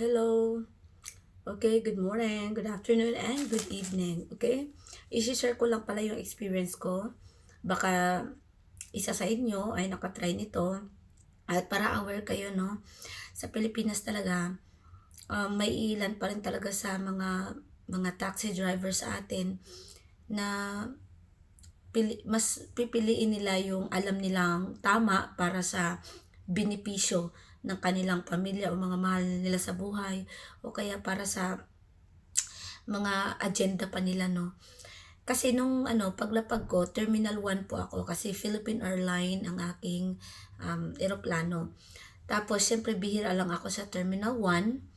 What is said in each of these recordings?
Hello. Okay, good morning, good afternoon, and good evening. Okay? I-share ko lang pala yung experience ko. Baka isa sa inyo ay nakatry nito. At para aware kayo, no? Sa Pilipinas talaga, um, may ilan pa rin talaga sa mga mga taxi drivers sa atin na pili, mas pipiliin nila yung alam nilang tama para sa benepisyo ng kanilang pamilya o mga mahal nila sa buhay o kaya para sa mga agenda pa nila no? Kasi nung ano paglapag ko terminal 1 po ako kasi Philippine Airline ang aking um, eroplano. Tapos syempre bihira lang ako sa terminal 1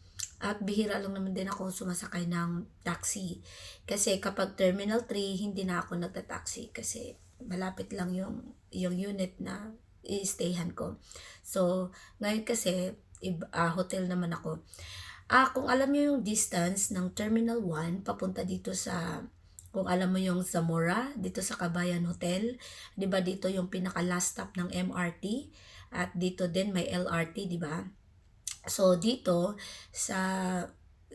at bihira lang naman din ako sumasakay ng taxi. Kasi kapag terminal 3 hindi na ako nagta-taxi kasi malapit lang yung yung unit na i-stayhan ko. So, ngayon kasi, ah, hotel naman ako. Ah, kung alam niyo yung distance ng Terminal 1 papunta dito sa kung alam mo yung Zamora dito sa Kabayan Hotel, 'di ba dito yung pinaka last stop ng MRT at dito din may LRT, 'di ba? So dito sa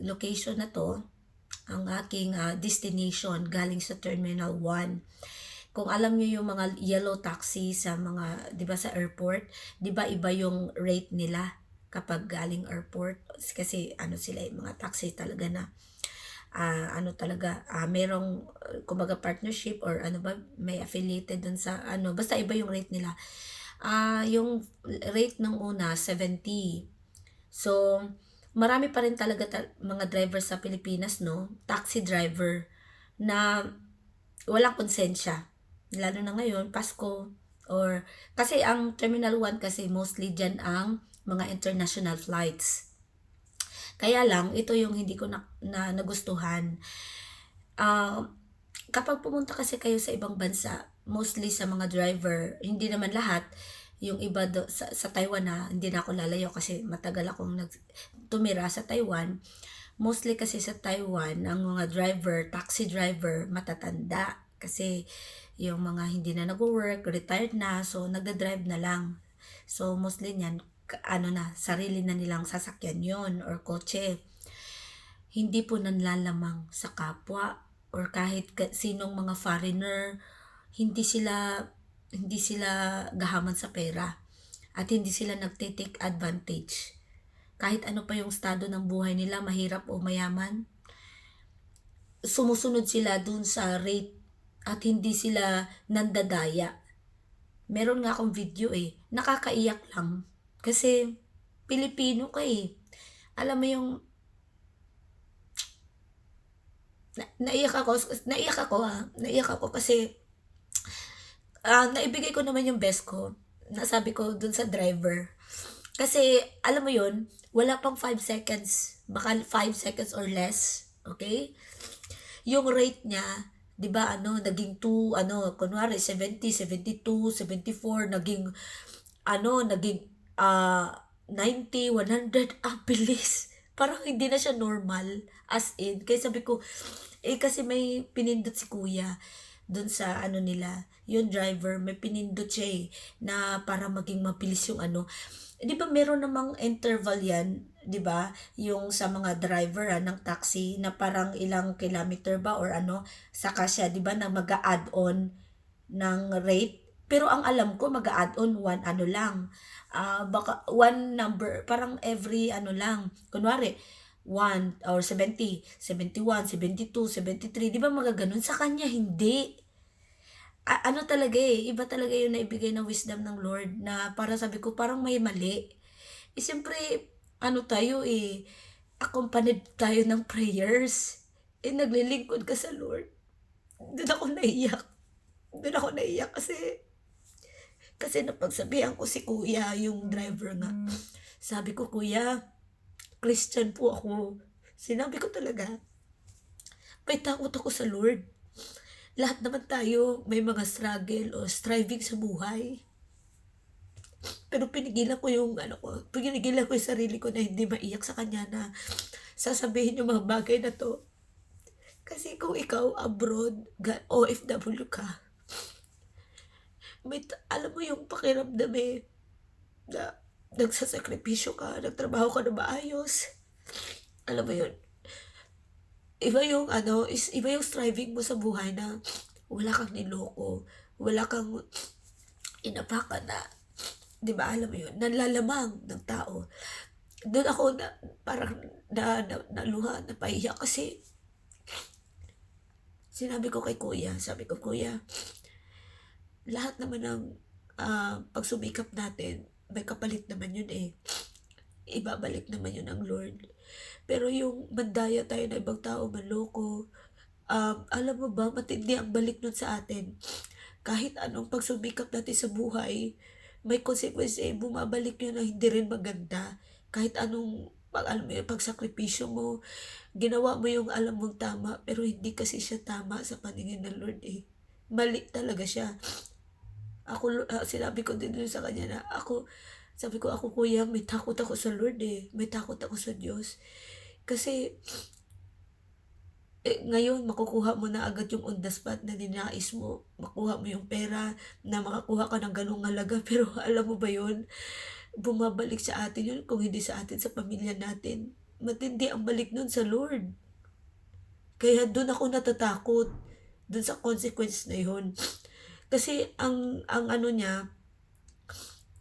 location na to, ang aking ah, destination galing sa Terminal 1 kung alam niyo yung mga yellow taxi sa mga 'di ba sa airport, 'di ba iba yung rate nila kapag galing airport kasi ano sila yung mga taxi talaga na ah, ano talaga ah, merong uh, kumbaga partnership or ano ba may affiliated dun sa ano basta iba yung rate nila. Ah, yung rate ng una 70. So marami pa rin talaga ta- mga driver sa Pilipinas no, taxi driver na walang konsensya lalo na ngayon, Pasko, or, kasi ang Terminal 1 kasi mostly dyan ang mga international flights. Kaya lang, ito yung hindi ko na, na nagustuhan. Uh, kapag pumunta kasi kayo sa ibang bansa, mostly sa mga driver, hindi naman lahat, yung iba do, sa, sa Taiwan na hindi na ako lalayo kasi matagal akong nag, tumira sa Taiwan. Mostly kasi sa Taiwan, ang mga driver, taxi driver, matatanda. Kasi yung mga hindi na nag-work, retired na, so nagda-drive na lang. So mostly niyan, ano na, sarili na nilang sasakyan yon or kotse. Hindi po nanlalamang sa kapwa or kahit sinong mga foreigner, hindi sila hindi sila gahaman sa pera at hindi sila nagte-take advantage. Kahit ano pa yung estado ng buhay nila, mahirap o mayaman, sumusunod sila dun sa rate at hindi sila nandadaya. Meron nga akong video eh, nakakaiyak lang. Kasi Pilipino ka eh. Alam mo yung na, naiyak ako, naiyak ako ha, naiyak ako kasi uh, naibigay ko naman yung best ko. Nasabi ko dun sa driver. Kasi, alam mo yun, wala pang 5 seconds. Baka 5 seconds or less. Okay? Yung rate niya, 'di ba ano naging 2 ano kunwari 70 72 74 naging ano naging uh, 90 100 ang bilis. Parang hindi na siya normal as in. Kaya sabi ko eh kasi may pinindot si kuya dun sa ano nila yung driver may pinindot siya eh, na para maging mabilis yung ano. 'di ba meron namang interval yan, 'di ba? Yung sa mga driver ah, ng taxi na parang ilang kilometer ba or ano, saka siya 'di ba na mag-add on ng rate. Pero ang alam ko mag-add on one ano lang. Uh, baka one number parang every ano lang. Kunwari 1 or 70, 71, 72, 73, 'di ba magaganon sa kanya hindi a- ano talaga eh, iba talaga yung naibigay ng wisdom ng Lord na para sabi ko parang may mali. Eh siyempre, ano tayo eh, accompanied tayo ng prayers. Eh naglilingkod ka sa Lord. Doon ako naiyak. Doon ako naiyak kasi kasi napagsabihan ko si kuya, yung driver nga. Sabi ko, kuya, Christian po ako. Sinabi ko talaga, may takot ako sa Lord lahat naman tayo may mga struggle o striving sa buhay. Pero pinigilan ko yung ano ko, pinigilan ko yung sarili ko na hindi maiyak sa kanya na sasabihin yung mga bagay na to. Kasi kung ikaw abroad, OFW ka, may, alam mo yung pakiramdam eh, na nagsasakripisyo ka, nagtrabaho ka na maayos, alam mo yun, iba yung ano, is, iba yung striving mo sa buhay na wala kang niloko, wala kang inapakan na, di ba, alam mo yun, nanlalamang ng tao. Doon ako na, parang na, na, naluha, napahiya kasi sinabi ko kay kuya, sabi ko, kuya, lahat naman ng ah, pagsumikap natin, may kapalit naman yun eh. Ibabalik naman yun ng Lord. Pero yung mandaya tayo na ibang tao, manloko, um, alam mo ba, matindi ang balik nun sa atin. Kahit anong pagsumikap natin sa buhay, may consequence eh, bumabalik yun na hindi rin maganda. Kahit anong pag alam mo yun, pagsakripisyo mo, ginawa mo yung alam mong tama, pero hindi kasi siya tama sa paningin ng Lord eh. Mali talaga siya. Ako, ah, sinabi ko din sa kanya na ako, sabi ko, ako kuya, may takot ako sa Lord eh. May takot ako sa Diyos. Kasi, eh, ngayon, makukuha mo na agad yung on the spot na ninais mo. Makuha mo yung pera na makakuha ka ng ganong halaga. Pero alam mo ba yun? Bumabalik sa atin yun kung hindi sa atin, sa pamilya natin. Matindi ang balik nun sa Lord. Kaya doon ako natatakot. Doon sa consequence na yun. Kasi ang ang ano niya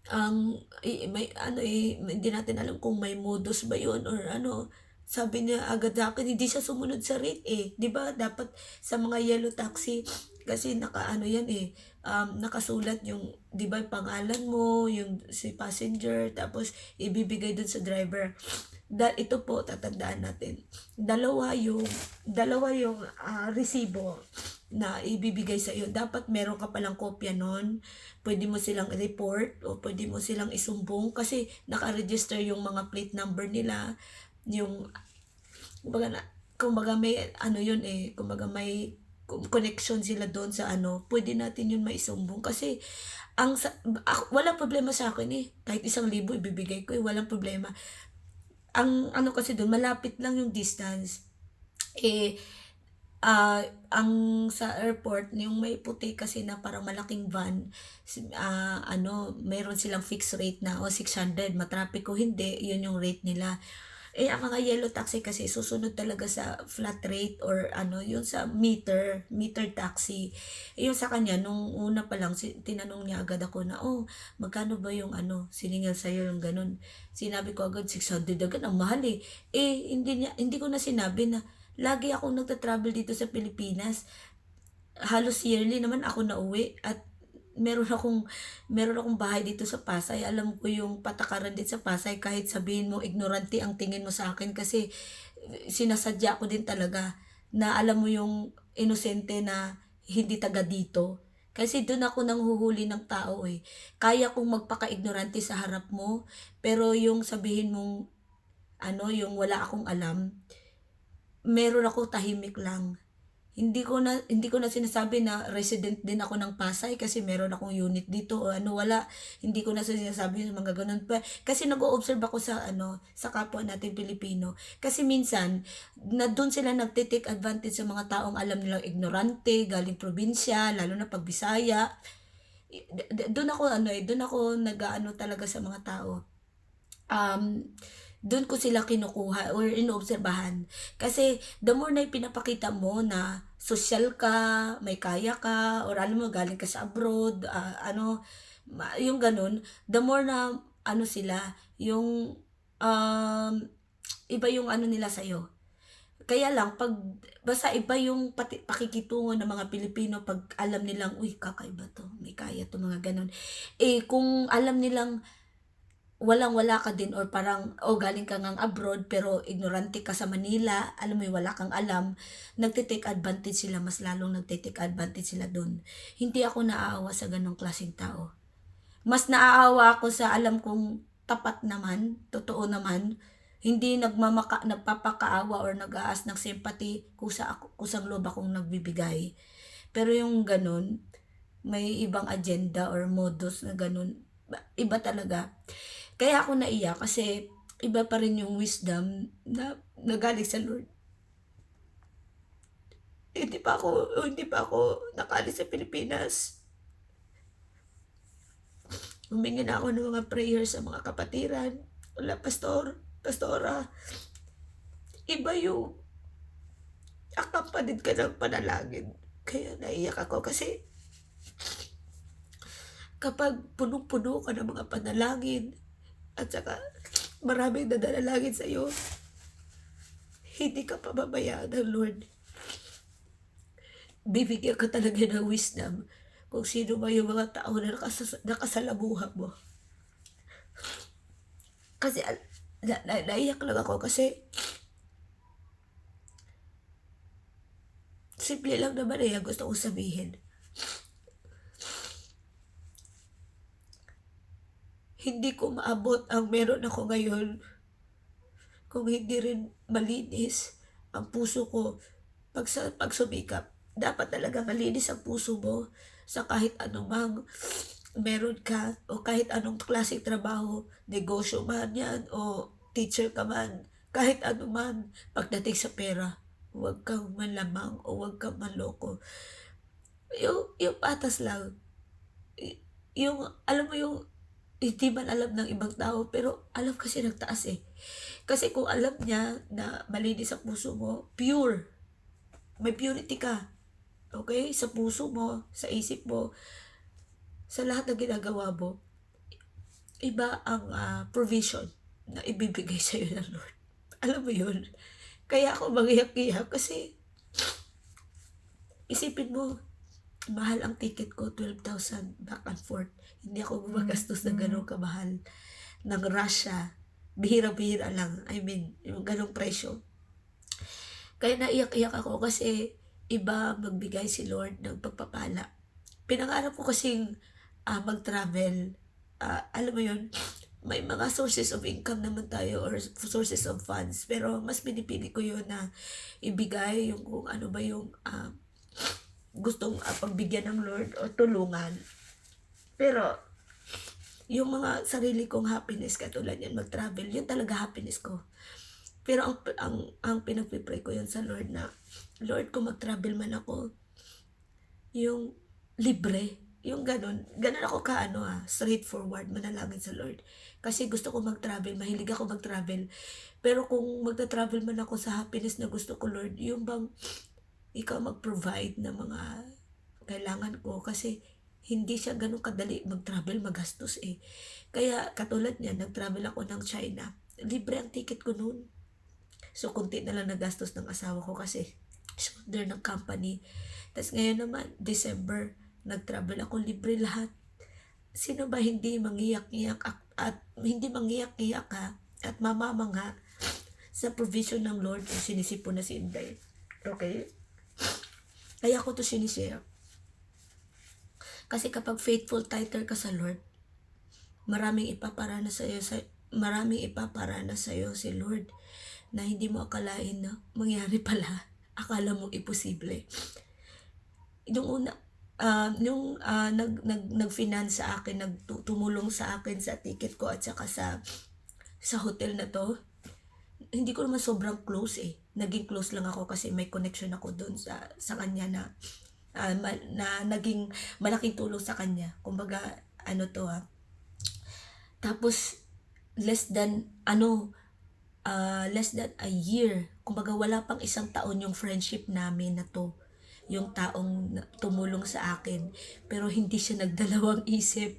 ang i- may ano eh, hindi natin alam kung may modus ba yun or ano. Sabi niya agad sa akin, hindi siya sumunod sa rate eh. ba Dapat sa mga yellow taxi, kasi naka ano yan eh, um, nakasulat yung, 'di ba pangalan mo, yung si passenger, tapos ibibigay dun sa driver. Da, ito po, tatandaan natin. Dalawa yung, dalawa yung ah, resibo na ibibigay sa iyo. Dapat meron ka palang kopya nun. Pwede mo silang report o pwede mo silang isumbong kasi naka-register yung mga plate number nila. Yung, kumbaga, na, kumbaga may, ano yun eh, kumbaga may connection sila doon sa ano, pwede natin yun maisumbong. Kasi, ang, sa, ako, walang problema sa akin eh. Kahit isang libo ibibigay ko eh, walang problema. Ang ano kasi doon, malapit lang yung distance. Eh, ah ang sa airport, yung may puti kasi na parang malaking van, ah ano, meron silang fixed rate na, o 600, matraffic o hindi, yun yung rate nila. Eh, ang mga yellow taxi kasi susunod talaga sa flat rate or ano, yun sa meter, meter taxi. Eh, yung sa kanya, nung una pa lang, tinanong niya agad ako na, oh, magkano ba yung ano, siningil sa'yo yung ganun. Sinabi ko agad, 600 agad, ang mahal eh. Eh, hindi, niya, hindi ko na sinabi na, lagi akong nagta-travel dito sa Pilipinas. Halos yearly naman ako nauwi at meron akong meron akong bahay dito sa Pasay. Alam ko yung patakaran din sa Pasay kahit sabihin mo ignorante ang tingin mo sa akin kasi sinasadya ko din talaga na alam mo yung inosente na hindi taga dito. Kasi doon ako nang huhuli ng tao eh. Kaya kong magpaka-ignorante sa harap mo, pero yung sabihin mong ano, yung wala akong alam, meron ako tahimik lang. Hindi ko na hindi ko na sinasabi na resident din ako ng Pasay kasi meron akong unit dito o ano wala. Hindi ko na sinasabi yung mga ganun pa. Kasi nag-o-observe ako sa ano sa kapwa nating Pilipino. Kasi minsan na doon sila nagte-take advantage sa mga taong alam nilang ignorante, galing probinsya, lalo na pag Bisaya. Doon ako ano eh, doon ako nag-aano talaga sa mga tao. Um, doon ko sila kinukuha or inoobserbahan. Kasi the more na pinapakita mo na social ka, may kaya ka, or ano mo, galing ka sa abroad, ah, ano, yung ganun, the more na ano sila, yung um, iba yung ano nila sa'yo. Kaya lang, pag, basta iba yung pati, pakikitungo ng mga Pilipino pag alam nilang, uy, kakaiba to, may kaya to, mga ganun. Eh, kung alam nilang, walang-wala ka din or parang oh galing ka ngang abroad pero ignorante ka sa Manila, alam mo wala kang alam, nagte-take advantage sila, mas lalong nagte-take advantage sila doon. Hindi ako naaawa sa ganong klaseng tao. Mas naaawa ako sa alam kong tapat naman, totoo naman, hindi nagmamaka, nagpapakaawa or nag-aas ng sympathy kusa kusang loob akong nagbibigay. Pero yung ganun, may ibang agenda or modus na ganun, ba- iba talaga. Kaya ako naiyak kasi iba pa rin yung wisdom na nagaling sa Lord. Hindi pa ako, hindi pa ako nakalis sa Pilipinas. Humingi na ako ng mga prayers sa mga kapatiran. Wala, pastor, pastora. iba yung accompanied ka ng panalangin. Kaya naiyak ako kasi kapag punong-puno ka ng mga panalangin at saka maraming nadalangin sa iyo, hindi ka pababayaan ng Lord. Bibigyan ka talaga ng wisdom kung sino ba yung mga tao na nakasas- nakasalamuha mo. Kasi na, na, naiyak lang ako kasi simple lang naman eh gusto kong sabihin. Hindi ko maabot ang meron ako ngayon kung hindi rin malinis ang puso ko pag, sa, pag sumikap. Dapat talaga malinis ang puso mo sa kahit anumang meron ka o kahit anong klaseng trabaho, negosyo man yan o teacher ka man, kahit ano man pagdating sa pera, huwag kang malamang o huwag kang manloko. Yung, yung patas lang, yung, alam mo yung, hindi man alam ng ibang tao, pero alam kasi ng taas eh. Kasi kung alam niya na malinis ang puso mo, pure, may purity ka. Okay? Sa puso mo, sa isip mo, sa lahat ng ginagawa mo, iba ang ah, provision na ibibigay sa iyo ng Lord. Alam mo yun? Kaya ako magiyak-iyak kasi isipin mo, mahal ang ticket ko, 12,000 back and forth. Hindi ako gumagastos ng ganong kamahal ng Russia. Bihira-bihira lang. I mean, yung ganong presyo. Kaya naiyak-iyak ako kasi iba magbigay si Lord ng pagpapala. Pinangarap ko kasing ah, mag-travel. Ah, alam mo yun, may mga sources of income naman tayo or sources of funds. Pero mas pinipili ko yun na ibigay yung kung ano ba yung ah, gustong ah, pagbigyan ng Lord o tulungan. Pero yung mga sarili kong happiness katulad yan, mag-travel, yun talaga happiness ko. Pero ang ang ang pinagpipray ko yun sa Lord na Lord kung mag-travel man ako yung libre yung ganun, ganun ako ka ano ah, straightforward, manalangin sa Lord. Kasi gusto ko mag-travel, mahilig ako mag-travel. Pero kung magta-travel man ako sa happiness na gusto ko, Lord, yung bang ikaw mag-provide ng mga kailangan ko kasi hindi siya ganun kadali mag-travel, magastos eh. Kaya katulad niya, nag-travel ako ng China. Libre ang ticket ko noon. So, kunti na lang nagastos ng asawa ko kasi shoulder ng company. Tapos ngayon naman, December, nag-travel ako libre lahat. Sino ba hindi mangiyak-iyak at, hindi mangiyak-iyak ka at mamamanga sa provision ng Lord kung sinisipon na si Inday. Okay? Kaya ko to sinishare. Kasi kapag faithful tither ka sa Lord, maraming ipaparana sa iyo sa maraming ipaparana sa iyo si Lord na hindi mo akalain na mangyari pala. Akala mo imposible. Yung una, ah yung ah, nag, nag, nag-finance sa akin, nagtumulong sa akin sa ticket ko at saka sa sa hotel na to, hindi ko naman sobrang close eh. Naging close lang ako kasi may connection ako doon sa sa kanya na ah, ma- na naging malaking tulong sa kanya. Kumbaga, ano to ha. Tapos, less than, ano, ah, less than a year. Kumbaga, wala pang isang taon yung friendship namin na to. Yung taong tumulong sa akin. Pero hindi siya nagdalawang isip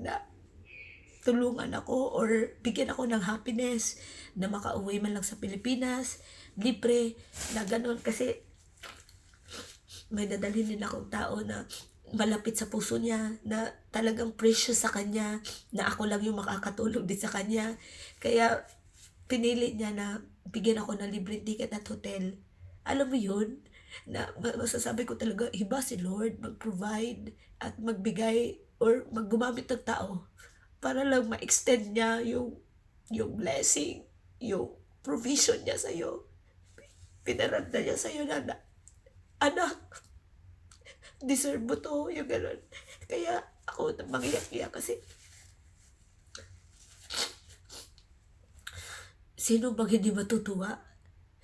na tulungan ako or bigyan ako ng happiness na makauwi man lang sa Pilipinas, libre, na ganun. Kasi may dadalhin din akong tao na malapit sa puso niya, na talagang precious sa kanya, na ako lang yung makakatulong din sa kanya. Kaya pinili niya na bigyan ako ng libreng ticket at hotel. Alam mo yun? Na ma- masasabi ko talaga, iba si Lord mag-provide at magbigay or maggumamit ng tao para lang ma-extend niya yung yung blessing, yung provision niya sa iyo. Pinaranda niya sa iyo na, na anak, deserve mo to, yung gano'n. Kaya ako mangiyak-iyak kasi sino bang hindi matutuwa?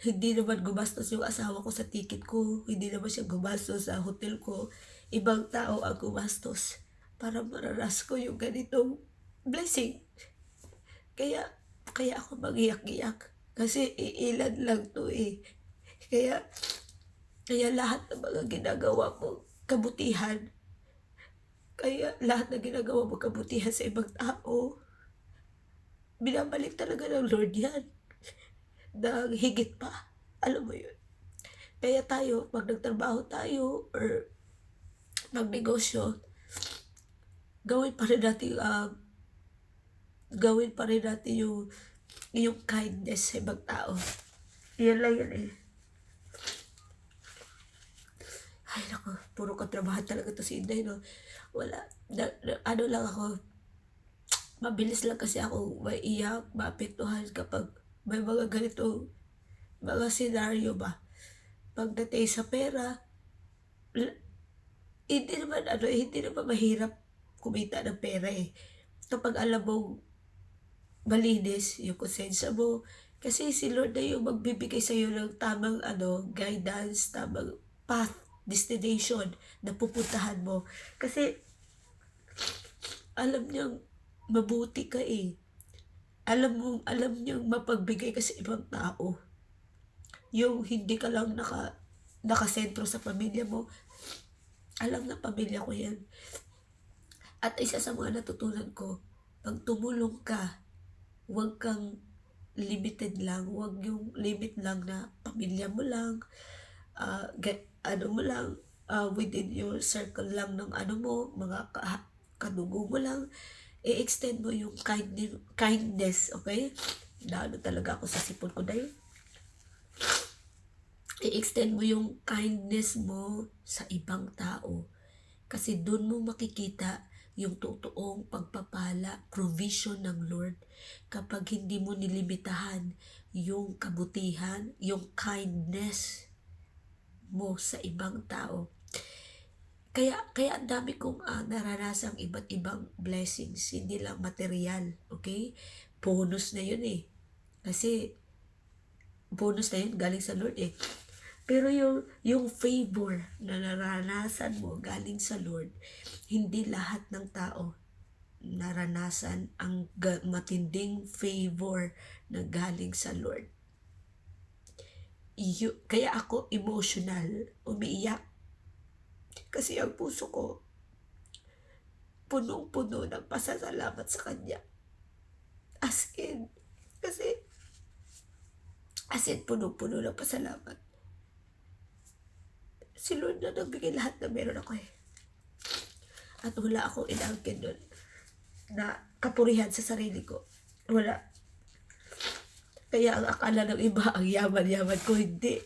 Hindi naman gumastos yung asawa ko sa ticket ko. Hindi naman siya gumastos sa hotel ko. Ibang tao ang gumastos para mararas ko yung ganitong blessing. Kaya, kaya ako magiyak-iyak. Kasi iilan lang to eh. Kaya, kaya lahat ng mga ginagawa mo, kabutihan. Kaya lahat ng ginagawa mo, kabutihan sa ibang tao, binabalik talaga ng Lord yan. Na higit pa. Alam mo yun. Kaya tayo, pag nagtrabaho tayo, or magnegosyo, gawin pa rin natin, um, gawin pa rin natin yung, yung kindness sa ibang tao. Yan lang yan eh. Ay, naku, puro katrabaho talaga to si Inday, no? Wala, na, na- ano lang ako, mabilis lang kasi ako maiyak, maapektuhan kapag may mga ganito, mga senaryo ba. Pagdating sa pera, hindi naman, ano, eh, hindi naman mahirap kumita ng pera eh. Kapag alam mong malinis yung konsensya mo, kasi si Lord na yung magbibigay sa iyo ng tamang ano, guidance, tamang path, destination na pupuntahan mo. Kasi alam niyang mabuti ka eh. Alam mo, alam niyang mapagbigay ka sa ibang tao. Yung hindi ka lang naka, nakasentro sa pamilya mo. Alam na pamilya ko yan. At isa sa mga natutunan ko, pag tumulong ka, huwag kang limited lang. Huwag yung limit lang na pamilya mo lang, ah, ga- ano mo lang, ah, within your circle lang ng ano mo, mga ka- kadugo mo lang, i-extend mo yung kindness, kindness okay? Naano talaga ako sa sipon ko yun. I-extend mo yung kindness mo sa ibang tao. Kasi doon mo makikita yung totoong pagpapala, provision ng Lord kapag hindi mo nilimitahan yung kabutihan, yung kindness mo sa ibang tao. Kaya, kaya ang dami kong ah, naranasang iba't ibang blessings, hindi lang material, okay? Bonus na yun eh. Kasi, bonus na yun galing sa Lord eh. Pero yung, yung favor na naranasan mo galing sa Lord, hindi lahat ng tao naranasan ang matinding favor na galing sa Lord. Yu- kaya ako emotional, umiiyak. Kasi ang puso ko, punong-puno ng pasasalamat sa Kanya. As in, kasi, as in, punong-puno ng pasalamat. Si Lord na nagbigay lahat na meron ako eh. At wala akong inangkin doon na kapurihan sa sarili ko. Wala. Kaya ang akala ng iba, ang yaman-yaman ko, hindi.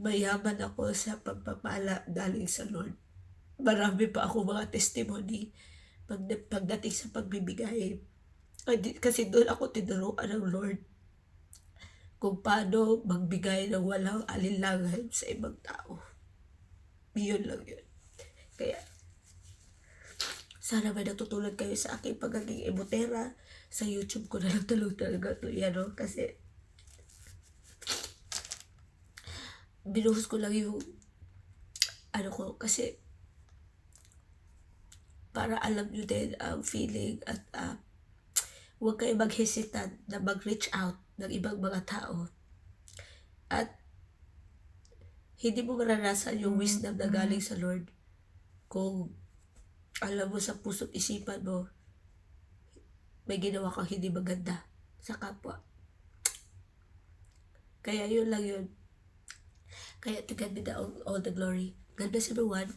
Mayaman ako sa pagpapala galing sa Lord. Marami pa ako mga testimony pag, pagdating sa pagbibigay. Kasi- doon ako tinuruan ng Lord kung paano magbigay ng walang alinlangan sa ibang tao. Yun lang yun. Kaya, sana may natutunan kayo sa aking pagiging emotera. Sa YouTube ko na lang talaga talaga ito. Yan, no? Kasi, binuhos ko lang yung, ano ko, kasi, para alam nyo din ang feeling at ah, huwag kayo mag-hesitant na mag-reach out ng ibang mga tao. At hindi mo maranasan yung wisdom na galing sa Lord kung alam mo sa puso't isipan mo may ginawa kang hindi maganda sa kapwa. Kaya yun lang yun. Kaya to God be the all, all the glory. God bless everyone.